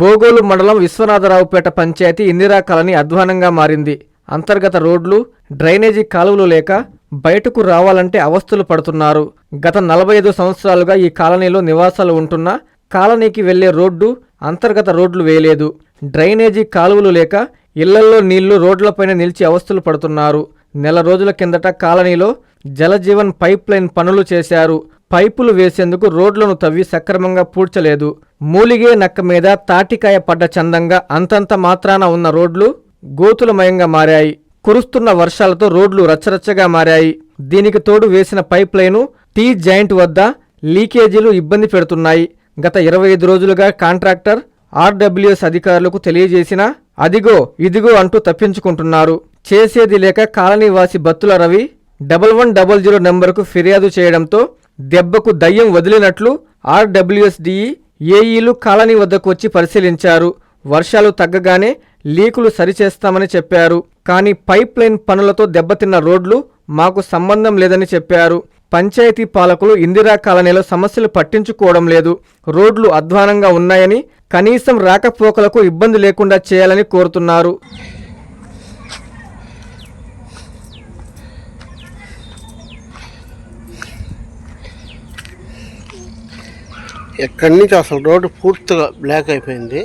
బోగోలు మండలం విశ్వనాథరావుపేట పంచాయతీ ఇందిరా కాలనీ అధ్వానంగా మారింది. అంతర్గత రోడ్లు డ్రైనేజీ కాలువలు లేక బయటకు రావాలంటే అవస్థలు పడుతున్నారు. గత నలభై ఐదు సంవత్సరాలుగా ఈ కాలనీలో నివాసాలు ఉంటున్నా కాలనీకి వెళ్ళే రోడ్డు అంతర్గత రోడ్లు వేయలేదు. డ్రైనేజీ కాలువలు లేక ఇళ్ళల్లో నీళ్ళు రోడ్లపైన నిలిచి అవస్థలు పడుతున్నారు. నెల రోజుల కిందట కాలనీలో జలజీవన్ పైప్ లైన్ పనులు చేశారు. పైపులు వేసేందుకు రోడ్లను తవ్వి సక్రమంగా పూడ్చలేదు. మూలిగే నక్క మీద తాటికాయ పడ్డ చందంగా అంతంత మాత్రాన ఉన్న రోడ్లు గోతులమయంగా మారాయి. కురుస్తున్న వర్షాలతో రోడ్లు రచ్చరచ్చగా మారాయి. దీనికి తోడు వేసిన పైప్ లైను టీ జాయింట్ వద్ద లీకేజీలు ఇబ్బంది పెడుతున్నాయి. గత ఇరవై ఐదు రోజులుగా కాంట్రాక్టర్ ఆర్డబ్ల్యూఎస్ అధికారులకు తెలియజేసినా అదిగో ఇదిగో అంటూ తప్పించుకుంటున్నారు. చేసేది లేక కాలనీవాసి Battula Ravi double one double zero నెంబర్కు ఫిర్యాదు చేయడంతో దెబ్బకు దయ్యం వదిలినట్లు ఆర్డబ్ల్యూఎస్డిఈ ఏఈలు కాలనీ వద్దకు వచ్చి పరిశీలించారు. వర్షాలు తగ్గగానే లీకులు సరిచేస్తామని చెప్పారు. కానీ పైప్ లైన్ పనులతో దెబ్బతిన్న రోడ్లు మాకు సంబంధం లేదని చెప్పారు. పంచాయతీ పాలకులు ఇందిరా కాలనీలో సమస్యలు పట్టించుకోవడం లేదు. రోడ్లు అధ్వానంగా ఉన్నాయని కనీసం రాకపోకలకు ఇబ్బంది లేకుండా చేయాలని కోరుతున్నారు. ఎక్కడి నుంచి అసలు రోడ్డు పూర్తిగా బ్లాక్ అయిపోయింది.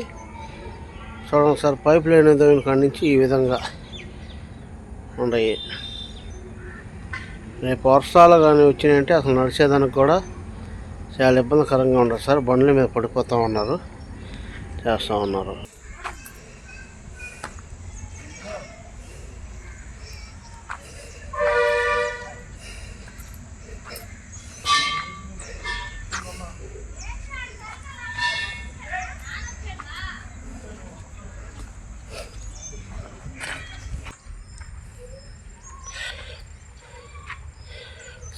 చూడండి సార్ పైప్ లైన్ దాని కాడి నుంచి ఈ విధంగా ఉన్నాయి. రేపు వర్షాలు కానీ వచ్చినాయంటే అసలు నడిచేదానికి కూడా చాలా ఇబ్బందికరంగా ఉండదు సార్. బండ్ల మీద పడిపోతూ ఉన్నారు చేస్తూ ఉన్నారు.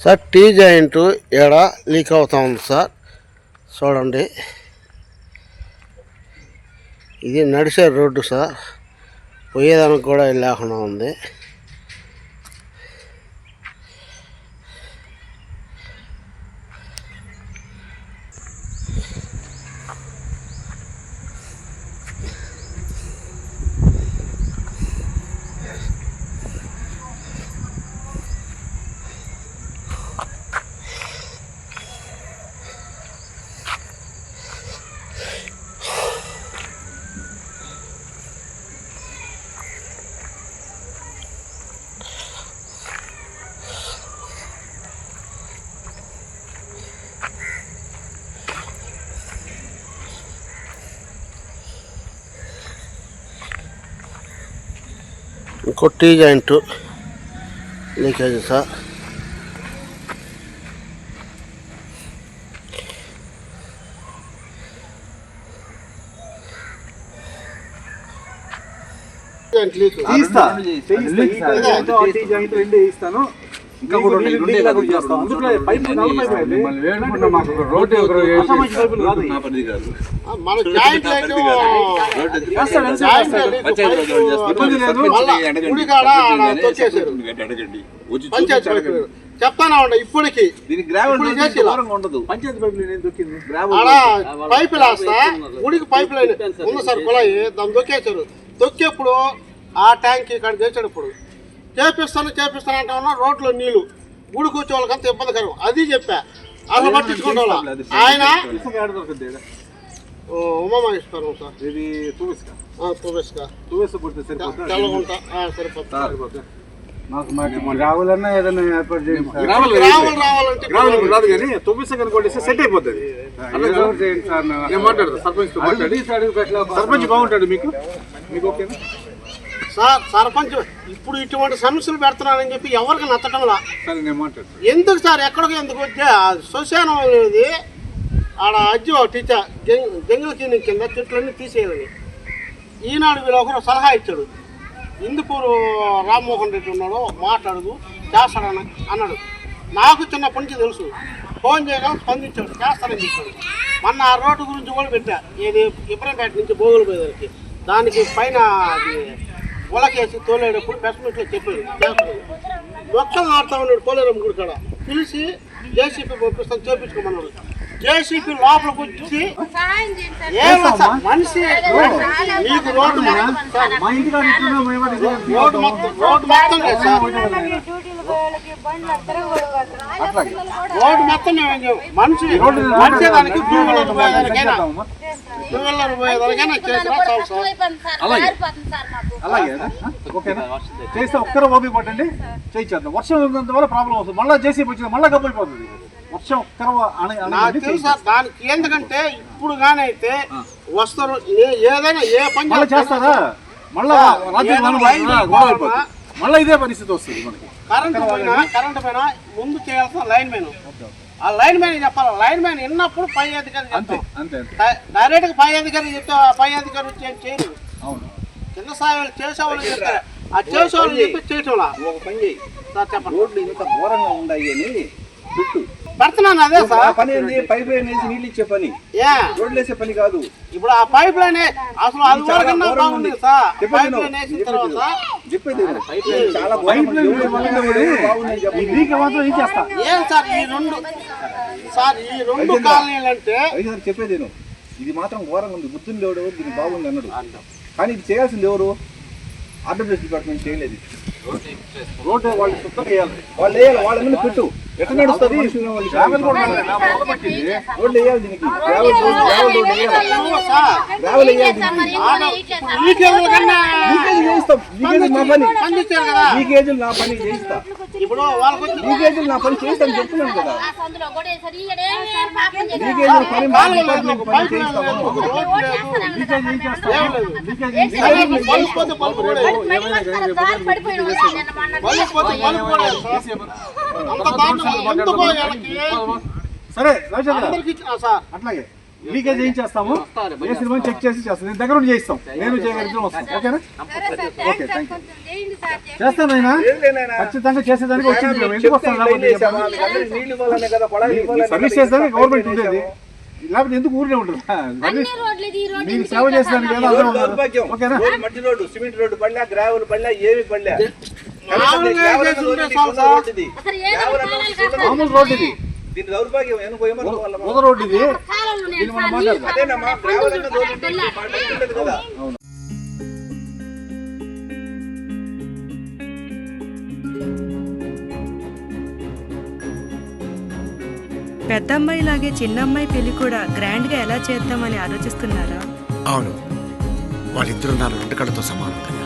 సార్ టీ జాయింట్ ఏడ లీక్ అవుతా ఉంది సార్. చూడండి. ఇది నడిచే రోడ్డు సార్. పోయేదానికి కూడా లేకుండా ఉంది. ఇంకో టీ జాయింట్ లీకేజ్ సార్ తీస్తా చేయిస్తా టీ జాయింట్ రెండు వేయిస్తాను ఇంకా కూడా లైన్. చెప్తానే ఉండ ఇప్పటికి ఉండదు పంచాయతీ దొక్కింది పైపు వేస్తా గుడికి పైపు లైన్ ఉంది సార్ కుళాయి దాన్ని దొక్కేశారు దొక్కేప్పుడు ఆ ట్యాంక్ ఇక్కడ చేసాడు ఇప్పుడు చేపిస్తాను చేపిస్తాను అంటే ఉన్నా రోడ్లో నీళ్ళు. గుడి కూర్చో వాళ్ళకంత ఇబ్బందికరం. అది చెప్పా. అసలు పట్టించుకుంటా ఆయన? ఉమామహేశ్వరం సార్. ఇది పుడితే సరిపోతుంది మాకు మాకు రావాలన్నా ఏదైనా ఏర్పాటు చేయండి సార్. రావులు రావాలంటే రాదు కానీ తొమ్మిది కొట్టేస్తే సెట్ అయిపోతుంది నేను సర్పంచ్ బాగుంటాడు మీకు? మీకు ఓకేనా? సార్ సర్పంచ్ ఇప్పుడు ఇటువంటి సమస్యలు పెడుతున్నానని చెప్పి ఎవరికి నచ్చటంలా ఎందుకు సార్? ఎక్కడికి ఎందుకు వచ్చే శ్మశానం అనేది ఆడ అజ్జి టీచర్ జంగిల్ క్లినిక్ కింద చెట్లన్నీ తీసేయాలని ఈనాడు వీళ్ళు ఒకరు సలహా ఇచ్చాడు. ఇందుపూరు రామ్మోహన్ రెడ్డి ఉన్నాడు మాట్లాడదు చేస్తాడని అన్నాడు. నాకు చిన్నప్పటి నుంచి తెలుసు. ఫోన్ చేయడం స్పందించాడు చేస్తానని చెప్పాడు. మొన్న ఆ రోడ్డు గురించి కూడా పెట్టా. ఏది ఇబ్రహంపేట నుంచి బోగులు పోయేదానికి దానికి పైన అది ఉలకేసి తోలేటప్పుడు ప్రెస్ మీట్లో చెప్పాడు చేస్తాడు మొక్కలు నాటుతా ఉన్నాడు పోలేరమ్మ గుడి కాడ పిలిచి జేసీపీ పంపిస్తాను చేపించుకోమన్నాడు జేసీపీ లోపలికి వచ్చి మనిషి మీకు రోడ్డు మొత్తం రోడ్డు మొత్తం రోడ్డు మొత్తం లేదు సార్ రోడ్డు మొత్తం. మనిషి మనిషి దానికి టూ వీలర్ పోయేదానికైనా. టూ వీలర్ పోయేదానికైనా చేసినా చాలు సార్. అలాగే. ఓకేనా? చేస్తే ఒక్కరు ఓపిక పట్టండి. చేయించేద్దాం. వర్షం ఉన్నంత వల్ల ప్రాబ్లం అవుతుంది మళ్ళీ చేసి వచ్చింది మళ్ళీ గబ్బైపోతుంది వర్షం ఒక్కరు దానికి ఎందుకంటే ఇప్పుడు కానీ అయితే వస్తారు ఏదైనా ఏ పని మళ్ళీ చేస్తారా మళ్ళా మళ్ళీ ఇదే పరిస్థితి వస్తుంది మనకి. కరెంట్ పోయినా కరెంట్ పోయినా ముందు చేయాల్సిన లైన్ మ్యాన్. ఆ లైన్ మ్యాన్ చెప్పాలి? లైన్ మ్యాన్ విన్నప్పుడు పై అధికారి అంతే అంతే డైరెక్ట్ పై అధికారి చెప్తే పై అధికారి వచ్చి చేయరు అవును. స్థాయి వాళ్ళు చేసేవాళ్ళు చెప్తారు ఆ చేసేవాళ్ళు చెప్పి చేయటంలా ఒక పని చేయి. సార్ చెప్పండి. రోడ్లు ఇంత ఘోరంగా ఉన్నాయి అని పెట్టు. పెడుతున్నాను అదే సార్. పని ఏంది? పైప్ లైన్ వేసి నీళ్ళు ఇచ్చే పని. ఏ? రోడ్లు వేసే పని కాదు. ఇప్పుడు ఆ పైప్ లైన్ అసలు అది వరకన్నా బాగుంది. సార్. చెప్పేది పైప్. లైన్ వేసిన తర్వాత. పైప్ లైన్ చాలా పైప్ లైన్ మాత్రం ఏం చేస్తా? ఏం సార్ ఈ రెండు? సార్ ఈ రెండు కాలనీలు అంటే చెప్పేది. ఇది మాత్రం ఘోరంగా ఉంది. ఎవరు దీనికి బాగుంది అన్నాడు. కానీ ఇది చేయాల్సింది ఎవరు? ఆంధ్రప్రదేశ్ డిపార్ట్మెంట్ చేయలేదు. ఇది. రోడ్డు వాళ్ళు శుద్ధం చేయాలి. వాళ్ళు వేయాలి. వాళ్ళ మీద పెట్టు. ఎట్లా నడుస్తుంది? వేయాలి దీనికి. గ్రావెల్ రోడ్ గ్రావెల్ రోడ్ వేయాలి. గ్రావెల్ దీనికి చేయిస్తాం నా పని. నా పని చేయిస్తా. నా పని చెప్తున్నాను కదా. పని మా డిపార్ట్మెంట్ పని చేయిస్తాము. లీకేజ్. లీకేజ్ ఏం సార్, అట్లాగే. లీకేజ్ ఏం చేస్తాము? ఏ సినిమా చెక్ చేసి చేస్తాం. నేను దగ్గర ఉండి చేయిస్తాం నేను చేయగలిగిన వస్తాం. ఓకేనా? ఓకే థ్యాంక్ యూ చేస్తాను ఏంలేనాయనా? ఖచ్చితంగా చేసేదానికి వచ్చింది మేము. ఎందుకు వస్తాను సర్వీస్ చేసేదానికి గవర్నమెంట్ ఉండేది. లేకపోతే ఎందుకు ఊరినే ఉంటుంది మీకు సేవ చేసేదానికి. ఓకేనా? మట్టి రోడ్డు సిమెంట్ రోడ్డు పడలే గ్రావెల్ పడలే ఏమి పడలే. మామూలు రోడ్డు ఇది దీని దౌర్భాగ్యం రోడ్డు ఇది అదేనమ్మా మాట్లాడుతుండదు కదా. పెద్దమ్మాయిలాగే చిన్నమ్మాయి పెళ్ళి కూడా గ్రాండ్గా ఎలా చేద్దామని ఆలోచిస్తున్నారా? అవును. వాళ్ళిద్దరూ నా రెండు కళ్ళతో సమానం కదా.